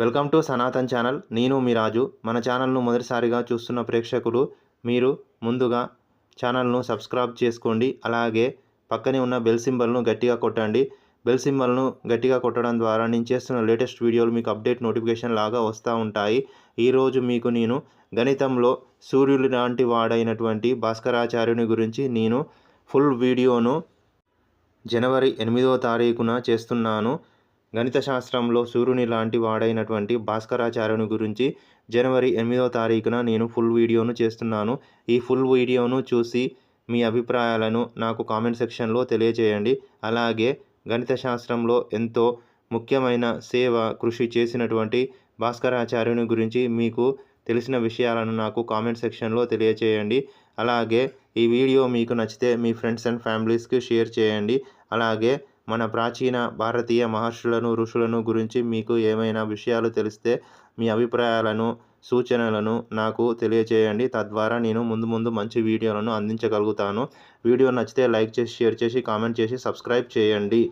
Welcome to Sanatan channel. నేను మీ రాజు. మన ఛానల్ను మొదటిసారిగా చూస్తున్న ప్రేక్షకులు మీరు ముందుగా ఛానల్ను సబ్స్క్రైబ్ చేసుకోండి. అలాగే పక్కనే ఉన్న బెల్ సింబల్ను గట్టిగా కొట్టండి. బెల్ సింబల్ను గట్టిగా కొట్టడం ద్వారా నేను చేస్తున్న లేటెస్ట్ వీడియోలు మీకు అప్డేట్ నోటిఫికేషన్ లాగా వస్తూ ఉంటాయి. ఈరోజు మీకు నేను గణితంలో సూర్యుడు లాంటి వాడైనటువంటి భాస్కరాచార్యుని గురించి నేను ఫుల్ వీడియోను జనవరి ఎనిమిదవ తారీఖున చేస్తున్నాను. గణిత శాస్త్రంలో సూర్యుని లాంటి వాడైనటువంటి భాస్కరాచార్యుని గురించి జనవరి ఎనిమిదవ తారీఖున నేను ఫుల్ వీడియోను చేస్తున్నాను. ఈ ఫుల్ వీడియోను చూసి మీ అభిప్రాయాలను నాకు కామెంట్ సెక్షన్లో తెలియజేయండి అలాగే గణిత శాస్త్రంలో ఎంతో ముఖ్యమైన సేవ కృషి చేసినటువంటి భాస్కరాచార్యుని గురించి మీకు తెలిసిన విషయాలను నాకు కామెంట్ సెక్షన్లో తెలియచేయండి. అలాగే ఈ వీడియో మీకు నచ్చితే మీ ఫ్రెండ్స్ అండ్ ఫ్యామిలీస్కి షేర్ చేయండి. అలాగే మన ప్రాచీన భారతీయ మహర్షులను ఋషులను గురించి మీకు ఏమైనా విషయాలు తెలిస్తే మీ అభిప్రాయాలను సూచనలను నాకు తెలియచేయండి. తద్వారా నేను ముందు ముందు మంచి వీడియోలను అందించగలుగుతాను. వీడియో నచ్చితే లైక్ చేసి షేర్ చేసి కామెంట్ చేసి సబ్స్క్రైబ్ చేయండి.